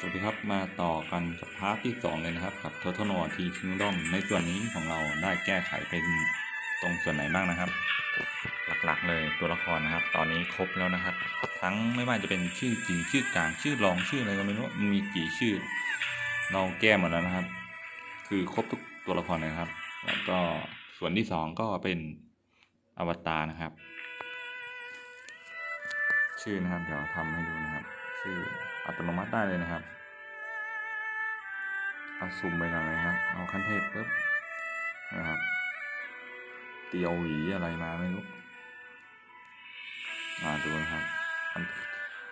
สวัสดีครับมาต่อกันกับพาร์ทที่สองเลยนะครับ กับ Total War T Kingdom ในส่วนนี้ของเราได้แก้ไขเป็นตรงส่วนไหนบ้างนะครับ หลักๆเลยตัวละครนะครับ ตอนนี้ครบแล้วนะครับ ทั้งไม่ว่าจะเป็นชื่อจริงชื่อกลางชื่อรองชื่ออะไรก็ไม่รู้มีกี่ชื่อ เราแก้หมดแล้วนะครับ คือครบทุกตัวละครเลยนะครับ แล้วก็ส่วนที่สองก็เป็นอวตารนะครับ ชื่อนะครับเดี๋ยวทำให้ดูนะครับ ชื่ออัตโนมัติได้เลยนะครับเอาสุ่มไปกันเลยครับ เอาขั้นเทพปุ๊บนะครับเตียวหวีอะไรมาไม่รู้อ่าดูนะครับมัน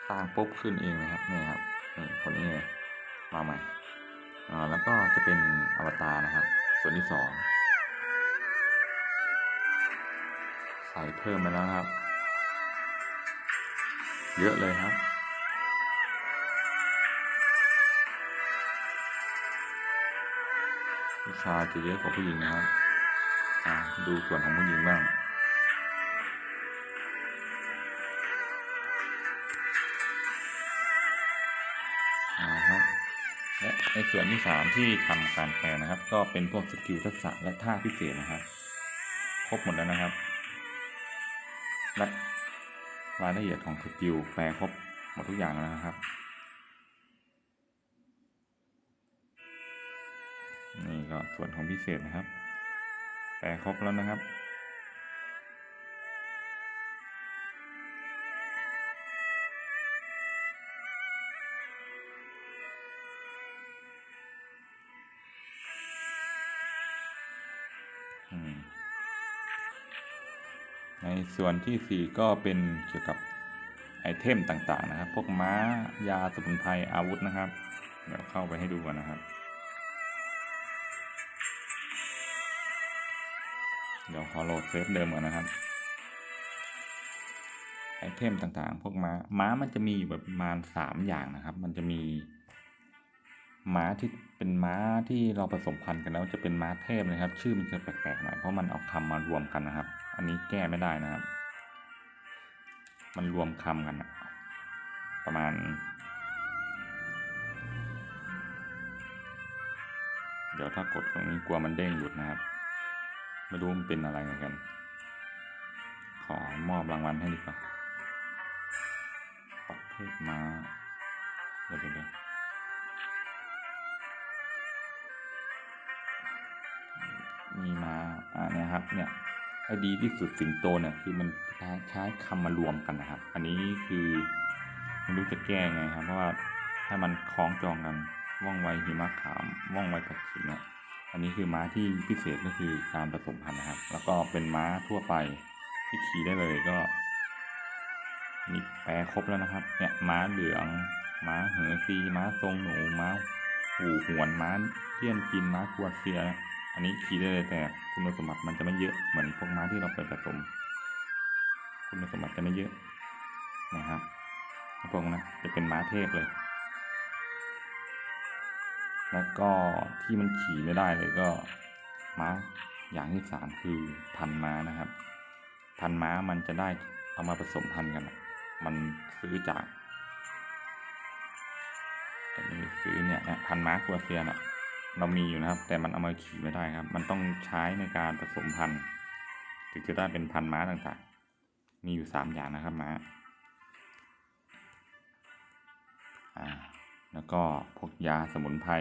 สร้างปุ๊บขึ้นเองนะครับนี่ครับนี่คนนี้เลยมาใหม่อ่าแล้วก็จะเป็นอวตารนะครับ ส่วนที่สองใส่เพิ่มไปแล้วครับ เยอะเลยครับ ชายจะเยอะกว่าผู้หญิงนะครับดูส่วนของผู้หญิงบ้างอ่าครับและในส่วนที่สามที่ทำการแปลนะครับ ก็เป็นพวกสกิลทักษะและท่าพิเศษนะครับ ครบหมดแล้วนะครับ และรายละเอียดของสกิลแปลครบหมดทุกอย่างแล้วนะครับ ก็ส่วนของพิเศษนะครับแปลครบแล้วนะครับ ในส่วนที่สี่ก็เป็นเกี่ยวกับไอเทมต่างๆนะครับ พวกม้ายาสมุนไพรอาวุธนะครับ เดี๋ยวเข้าไปให้ดูกันนะครับ ดี๋ยวขอโหลดเซฟเดิมก่อนนะครับไอเทมต่างๆ พวกม้า ม้ามันจะมีอยู่แบบประมาณสามอย่างนะครับ มันจะมี ม้าที่เป็นม้าที่เราผสมพันธุ์กันแล้วจะเป็นม้าเทพนะครับ ชื่อมันจะแปลกๆหน่อยเพราะมันเอาคำมารวมกันนะครับ อันนี้แก้ไม่ได้นะครับ มันรวมคำกันอะประมาณเดี๋ยวถ้ากดตรงนี้กลัวมันเด้งหลุดนะครับ ไม่รู้มันเป็นอะไรเหมือนกัน ขอมอบรางวัลให้ดีกว่าประเภทม้าเดี๋ยวเดี๋ยวมีมีม้าอ่านี่ยครับเนี่ยไอ้ดีที่สุดสิงโตเนี่ยคือมันใช้คำมารวมกันนะครับ อันนี้คือไม่รู้จะแก้ไงครับ เพราะว่าถ้ามันคล้องจองกันว่องไวหิมะขามว่องไวผักขิงเนี่ย อันนี้คือม้าที่พิเศษก็คือการผสมพันธุ์นะครับ แล้วก็เป็นม้าทั่วไปที่ขี่ได้เลยก็มีแปลครบแล้วนะครับ เนี่ยม้าเหลือง ม้าเหอซีม้าทรงหนู ม้าหูหวน ม้าเทียนกิน ม้ากวดเซีย อันนี้ขี่ได้เลยแต่คุณสมบัติมันจะไม่เยอะเหมือนพวกม้าที่เราไปผสม คุณสมบัติจะไม่เยอะนะครับพวกนั้นจะเป็นม้าเทพเลย แล้วก็ที่มันขี่ไม่ได้เลยก็ม้าอย่างที่สามคือพันม้านะครับ พันม้ามันจะได้เอามาผสมพันกัน มันซื้อจากอันนี้ซื้อเนี่ยพันม้ากัวเซียนอะเรามีอยู่นะครับ แต่มันเอามาขี่ไม่ได้ครับ มันต้องใช้ในการผสมพันธุ์ถึงจะได้เป็นพันม้าต่างๆ มีอยู่สามอย่างนะครับม้า แล้วก็พวกยาสมุนไพร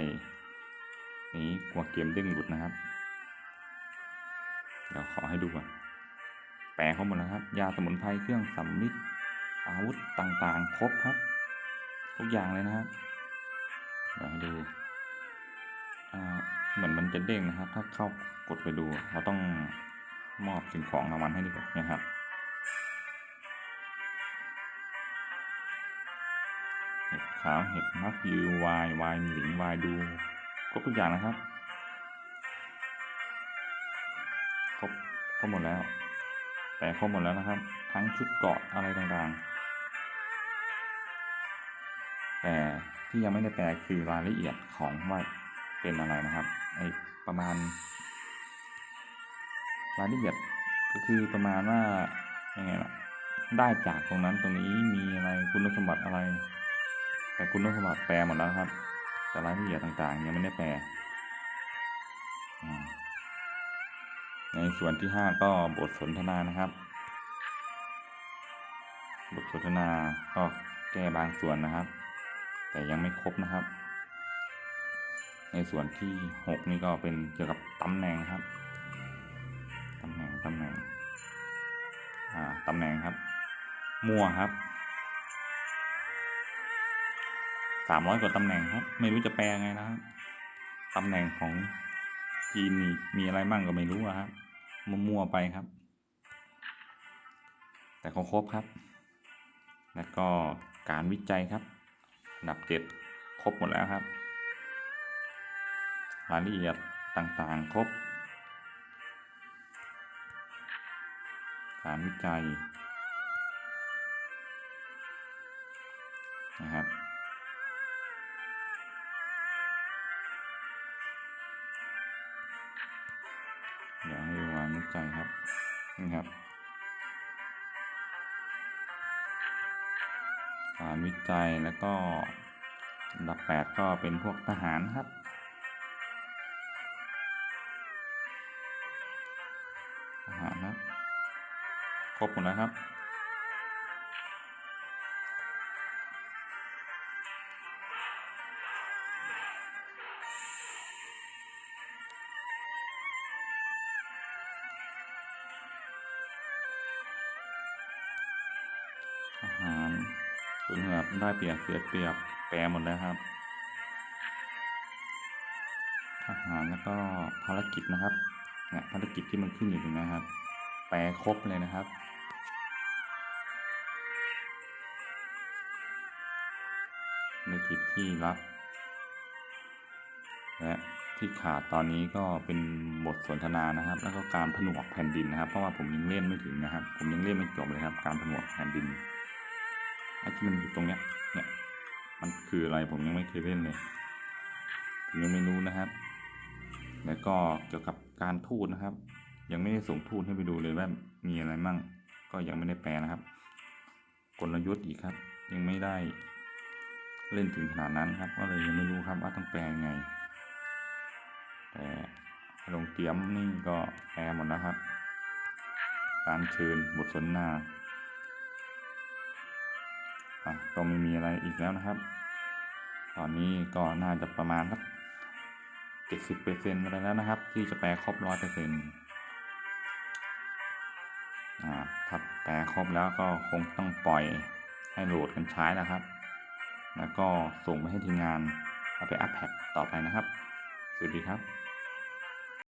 นี้กลัวเกมเด้งหลุดนะครับ เดี๋ยวขอให้ดูก่อนแปลข้อมูลนะครับ ยาสมุนไพรเครื่องสำลิดอาวุธต่างๆ ครบครับ ทุกอย่างเลยนะครับเดี๋ยวให้ดูเหมือนมันจะเด้งนะครับ ถ้าเข้ากดไปดู เราต้องมอบสิ่งของรางวัลให้ดีกว่านี่ยครับ ขาวเห็ดมักยืวายวายหลิงวายดูครบทุกอย่างนะครับครบครบหมดแล้ว แต่ครบหมดแล้วนะครับ ทั้งชุดเกาะอะไรต่างๆ แต่ที่ยังไม่ได้แปลคือรายละเอียดของว่าเป็นอะไรนะครับไอประมาณ รายละเอียดก็คือประมาณว่ายังไงล่ะได้จากตรงนั้นตรงนี้มีอะไรคุณสมบัติอะไร แต่คุณต้องสมบัติแปลหมดแล้วครับ แต่รายละเอียดต่างๆยังไม่ได้แปลในส่วนที่ห้าก็บทสนทนานะครับ บทสนทนาก็แก้บางส่วนนะครับ แต่ยังไม่ครบนะครับ ในส่วนที่หกนี่ก็เป็นเกี่ยวกับตำแหน่งครับตำแหน่งตำแหน่งอ่าตำแหน่งครับ มั่วครับ สามร้อยกว่าตำแหน่งครับ ไม่รู้จะแปลไงนะครับตำแหน่งของจีนนี่มีอะไรบ้างก็ไม่รู้อะครับมั่วๆไปครับ แต่เขาครบครับ แล้วก็การวิจัยครับอันดับเจ็ดครบหมดแล้วครับ รายละเอียดต่างๆครบ การวิจัยนะครับ เดี๋ยวให้ดูงาวิจัยครับนี่ครับการวิจัยแล้วก็อันดับแปดก็เป็นพวกทหารครับทหารครับครบหมดแล้วครับ อาหารส่วนแบบได้เปรียบเสียเปรียบแปลหมดแล้วครับอาหารแล้วก็ภารกิจนะครับเนี่ยภารกิจที่มันขึ้นอยู่ตรงนี้ครับ แปลครบเลยนะครับ ภารกิจที่รับและที่ขาดตอนนี้ก็เป็นบทสนทนานะครับ แล้วก็การผนวกแผ่นดินนะครับ เพราะว่าผมยังเล่นไม่ถึงนะครับ ผมยังเล่นไม่จบเลยครับ การผนวกแผ่นดิน ไอ้ที่มันอยู่ตรงเนี้ย เนี่ย มันคืออะไรผมยังไม่เคยเล่นเลยผมยังไม่รู้นะครับ แล้วก็เกี่ยวกับการทูตนะครับ ยังไม่ได้ส่งทูตให้ไปดูเลยว่ามีอะไรมั่ง ก็ยังไม่ได้แปลนะครับ กลยุทธ์อีกครับ ยังไม่ได้เล่นถึงขนาดนั้นครับ ก็เลยยังไม่รู้ครับว่าต้องแปลยังไง แต่ลงเตรียมนี่ก็แปลหมดนะครับ การเชิญบทสนทนา ก็ไม่มีอะไรอีกแล้วนะครับ ตอนนี้ก็น่าจะประมาณสักเจ็ดสิบเปอร์เซ็นต์ไปแล้วนะครับ ที่จะแปลครบร้อยเปอร์เซ็นต์ถ้าแปลครบแล้วก็คงต้องปล่อยให้โหลดกันใช้นะครับ แล้วก็ส่งไปให้ทีมงานเอาไปอัพแพดต่อไปนะครับ สวัสดีครับ